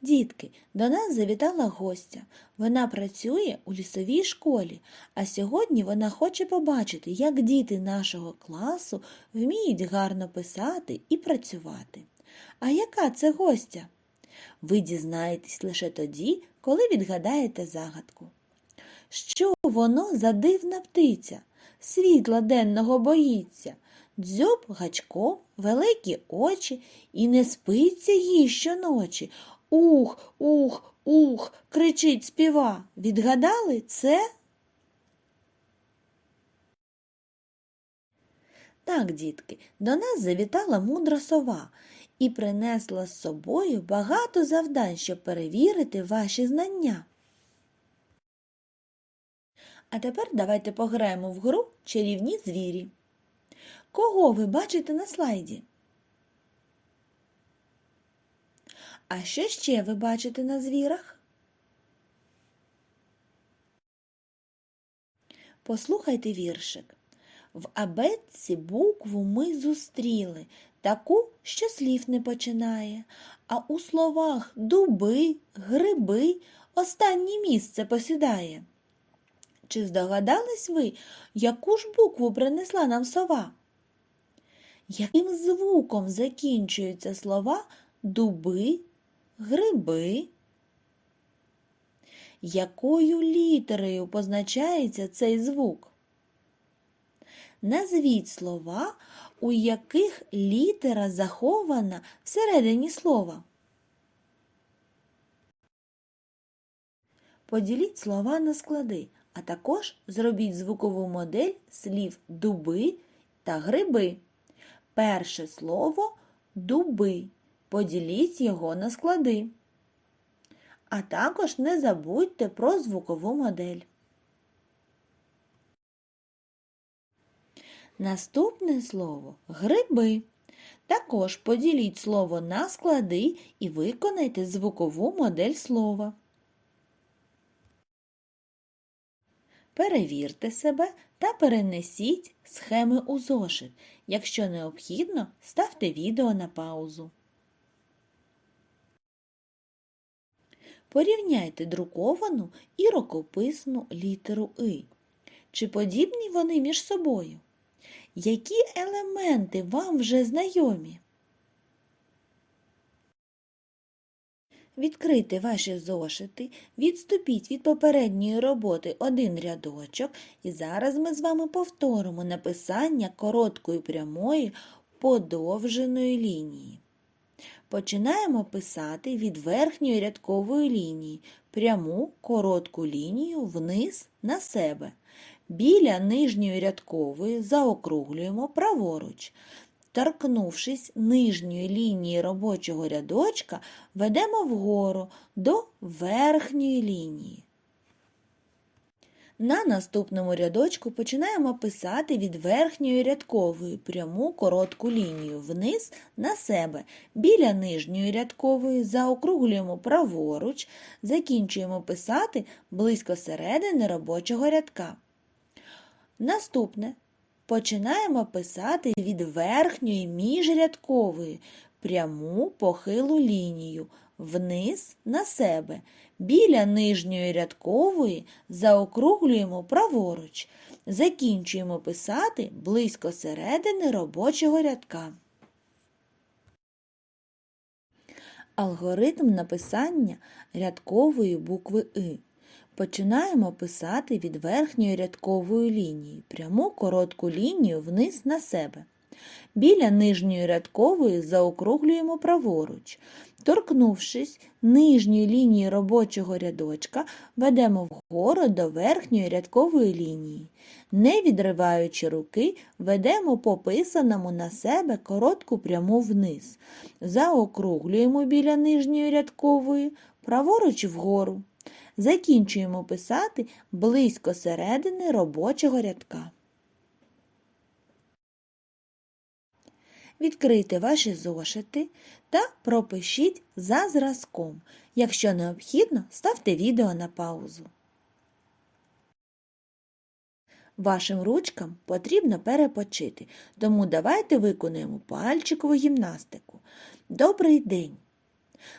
Дітки, до нас завітала гостя. Вона працює у лісовій школі, а сьогодні вона хоче побачити, як діти нашого класу вміють гарно писати і працювати. А яка це гостя? Ви дізнаєтесь лише тоді, коли відгадаєте загадку. Що воно за дивна птиця? Світла денного боїться, дзьоб гачком, великі очі, і не спиться їй щоночі. Ух, ух, ух, кричить співа. Відгадали це? Так, дітки, до нас завітала мудра сова і принесла з собою багато завдань, щоб перевірити ваші знання. А тепер давайте пограємо в гру чарівні звірі. Кого ви бачите на слайді? А що ще ви бачите на звірах? Послухайте віршик. В абетці букву ми зустріли, таку, що слів не починає, а у словах дуби, гриби останнє місце посідає. Чи здогадались ви, яку ж букву принесла нам сова? Яким звуком закінчуються слова дуби, гриби? Якою літерою позначається цей звук? Назвіть слова, у яких літера захована всередині слова. Поділіть слова на склади, а також зробіть звукову модель слів дуби та гриби. Перше слово дуби. Поділіть його на склади. А також не забудьте про звукову модель. Наступне слово гриби. Також поділіть слово на склади і виконайте звукову модель слова. Перевірте себе та перенесіть схеми у зошит. Якщо необхідно, ставте відео на паузу. Порівняйте друковану і рукописну літеру И. Чи подібні вони між собою? Які елементи вам вже знайомі? Відкрийте ваші зошити, відступіть від попередньої роботи один рядочок, і зараз ми з вами повторимо написання короткої прямої подовженої лінії. Починаємо писати від верхньої рядкової лінії пряму коротку лінію вниз на себе. Біля нижньої рядкової заокруглюємо праворуч. Торкнувшись нижньої лінії робочого рядочка, ведемо вгору до верхньої лінії. На наступному рядочку починаємо писати від верхньої рядкової пряму коротку лінію вниз на себе. Біля нижньої рядкової заокруглюємо праворуч, закінчуємо писати близько середини робочого рядка. Наступне починаємо писати від верхньої міжрядкової пряму похилу лінію вниз на себе. Біля нижньої рядкової заокруглюємо праворуч. Закінчуємо писати близько середини робочого рядка. Алгоритм написання рядкової букви И. Починаємо писати від верхньої рядкової лінії пряму коротку лінію вниз на себе. Біля нижньої рядкової заокруглюємо праворуч. Торкнувшись нижньої лінії робочого рядочка, ведемо вгору до верхньої рядкової лінії. Не відриваючи руки, ведемо по писаному на себе коротку пряму вниз. Заокруглюємо біля нижньої рядкової, праворуч вгору. Закінчуємо писати близько середини робочого рядка. Відкрийте ваші зошити та пропишіть за зразком. Якщо необхідно, ставте відео на паузу. Вашим ручкам потрібно перепочити, тому давайте виконуємо пальчикову гімнастику. Добрий день!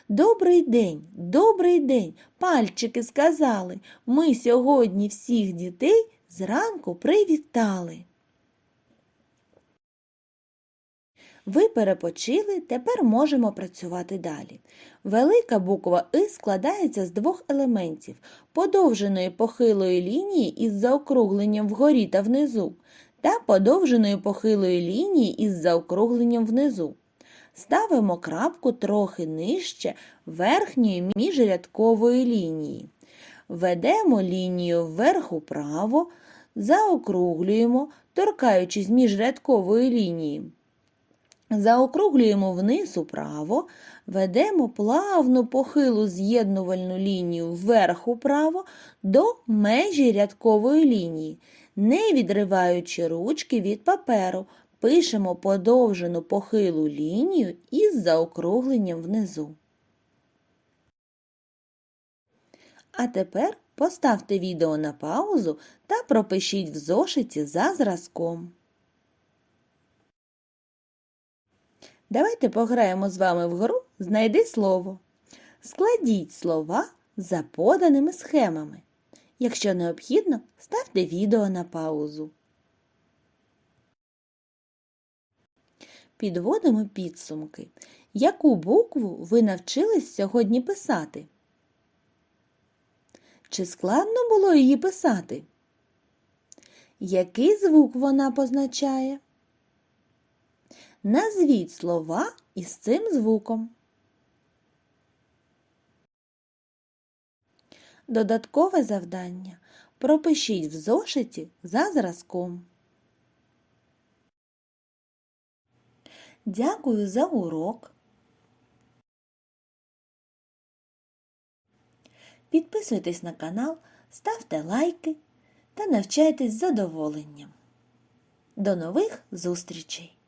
Добрий день, добрий день, пальчики сказали. Ми сьогодні всіх дітей зранку привітали. Ви перепочили, тепер можемо працювати далі. Велика буква И складається з двох елементів подовженої похилої лінії із заокругленням вгорі та внизу, та подовженої похилої лінії із заокругленням внизу. Ставимо крапку трохи нижче верхньої міжрядкової лінії. Ведемо лінію вверх управо, заокруглюємо, торкаючись міжрядкової лінії. Заокруглюємо вниз управо, ведемо плавну похилу з'єднувальну лінію вверх управо до межі рядкової лінії, не відриваючи ручки від паперу, пишемо подовжену похилу лінію із заокругленням внизу. А тепер поставте відео на паузу та пропишіть в зошиті за зразком. Давайте пограємо з вами в гру Знайди слово. Складіть слова за поданими схемами. Якщо необхідно, ставте відео на паузу. Підводимо підсумки. Яку букву ви навчились сьогодні писати? Чи складно було її писати? Який звук вона позначає? Назвіть слова із цим звуком. Додаткове завдання. Пропишіть в зошиті за зразком. Дякую за урок. Підписуйтесь на канал, ставте лайки та навчайтесь з задоволенням. До нових зустрічей!